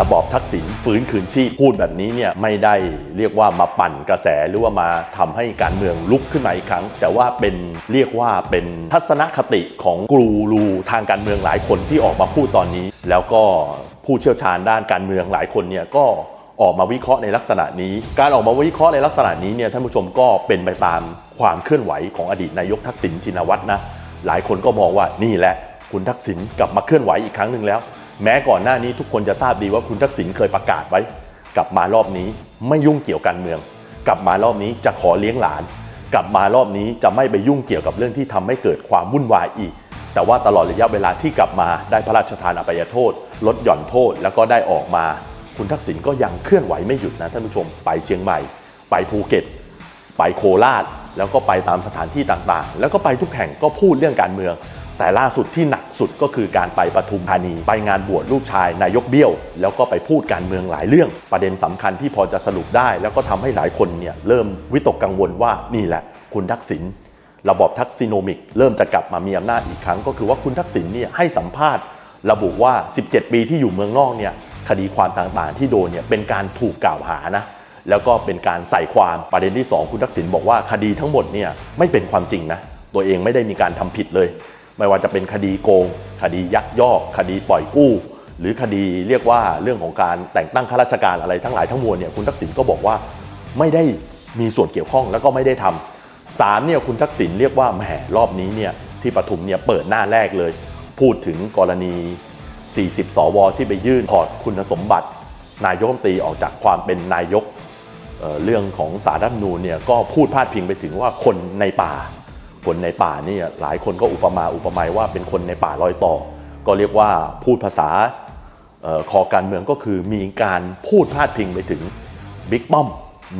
ระบอบทักษิณฟื้นคืนชีพพูดแบบนี้เนี่ยไม่ได้เรียกว่ามาปั่นกระแสหรือว่ามาทำให้การเมืองลุกขึ้นมาอีกครั้ง แต่ว่าเป็นเรียกว่าเป็นทัศนคติของกรูรูทางการเมืองหลายคนที่ออกมาพูดตอนนี้ แล้วก็ผู้เชี่ยวชาญด้านการเมืองหลายคนเนี่ยก็ออกมาวิเคราะห์ในลักษณะนี้ การออกมาวิเคราะห์ในลักษณะนี้เนี่ยท่านผู้ชมก็เป็นไปตามความเคลื่อนไหวของอดีตนายกทักษิณชินวัตรนะหลายคนก็มองว่านี่แหละคุณทักษิณกลับมาเคลื่อนไหวอีกครั้งหนึ่งแล้ว แม้ก่อนหน้านี้ทุกคนจะทราบดีว่าคุณทักษิณเคยประกาศไว้ กลับมารอบนี้ไม่ยุ่งเกี่ยวการเมือง กลับมารอบนี้จะขอเลี้ยงหลาน กลับมารอบนี้จะไม่ไปยุ่งเกี่ยวกับเรื่องที่ทำให้เกิดความวุ่นวายอีก แต่ว่าตลอดระยะเวลาที่กลับมาได้พระราชทานอภัยโทษ ลดหย่อนโทษแล้วก็ได้ออกมา คุณทักษิณก็ยังเคลื่อนไหวไม่หยุดนะท่านผู้ชมไปเชียงใหม่ ไปภูเก็ต ไปโคราชแล้วก็ไปตามสถานที่ต่างๆ แล้วก็ไปทุกแห่งก็พูดเรื่องการเมือง แต่ล่าสุดที่หนักสุดก็คือการไปปทุมธานี ไปงานบวชลูกชายนายกเบี้ยว แล้วก็ไปพูดการเมืองหลายเรื่อง ประเด็นสำคัญที่พอจะสรุปได้ แล้วก็ทำให้หลายคนเนี่ยเริ่มวิตกกังวลว่านี่แหละ คุณทักษิณระบอบทักซิโนมิก เริ่มจะกลับมามีอำนาจอีกครั้ง ก็คือว่าคุณทักษิณเนี่ยให้สัมภาษณ์ ระบุว่า 17 ปีที่อยู่เมืองนอกเนี่ยคดีความต่างๆ ที่โดนเนี่ยเป็นการถูกกล่าวหานะแล้วก็เป็นการใส่ความประเด็นที่ 2 คุณทักษิณบอกว่าคดีทั้งหมดเนี่ยไม่เป็นความจริงนะตัวเองไม่ได้มีการทำผิดเลย ไม่ว่าจะเป็นคดีโกง คดียักยอก คดีปล่อยกู้ หรือคดีเรียกว่าเรื่องของการแต่งตั้งข้าราชการอะไรทั้งหลายทั้งมวลเนี่ยคุณทักษิณก็บอกว่าไม่ได้มีส่วนเกี่ยวข้องแล้วก็ไม่ได้ทำสามเนี่ยคุณทักษิณเรียกว่าแหมรอบนี้เนี่ยที่ปทุมเนี่ยเปิดหน้าแรกเลย พูดถึงกรณี 40 สว ที่ไปยื่นถอดคุณสมบัติ นายกรัฐมนตรีออกจากความเป็นนายกเเรื่องของสารรัฐมนูญเนี่ยก็พูดพาดพิงไปถึงว่าคนในป่า คนในป่าเนี่ยหลายคนก็อุปมาอุปไมยว่าเป็นคนในป่ารอยต่อ ก็เรียกว่าพูดภาษาออคอการเมืองก็คือมีการพูดพาดพิงไปถึงบิ๊กป้อม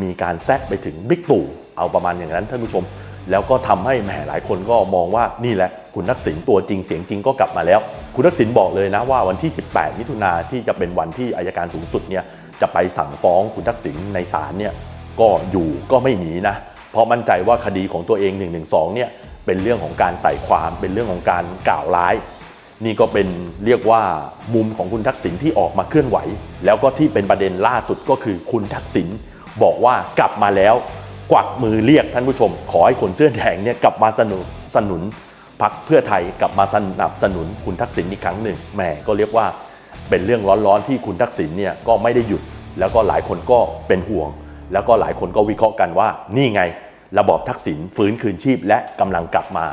มีการแซะไปถึงบิ๊กตู่เอาประมาณอย่างนั้นท่านผู้ชม แล้วก็ทำให้แหมหลายคนก็มองว่านี่แหละคุณทักษิณตัวจริงเสียงจริงก็กลับมาแล้ว คุณทักษิณบอกเลยนะว่าวันที่ 18 มิถุนาที่จะเป็นวันที่อายการสูงสุดเนี่ยจะไปสั่งฟ้องคุณทักษิณในศาลเนี่ยก็อยู่ก็ไม่หนีนะ เพราะมั่นใจว่าคดีของตัวเอง112เนี่ยเป็นเรื่องของการใส่ความเป็นเรื่องของการกล่าวร้าย นี่ก็เป็นเรียกว่ามุมของคุณทักษิณที่ออกมาเคลื่อนไหว แล้วก็ที่เป็นประเด็นล่าสุดก็คือคุณทักษิณบอกว่ากลับมาแล้ว กวักมือเรียกท่านผู้ชม ขอให้คนเสื้อแดงเนี่ยกลับมาสนุนสนุนพักเพื่อไทยกลับมาสนับสนุนคุณทักษิณอีกครั้งหนึ่งแหมก็เรียกว่าเป็นเรื่องร้อนๆที่คุณทักษิณเนี่ยก็ไม่ได้หยุด แล้วก็หลายคนก็เป็นห่วง แล้วก็หลายคนก็วิเคราะห์กันว่านี่ไงระบอบทักษิณฟื้นคืนชีพและกำลังกลับมา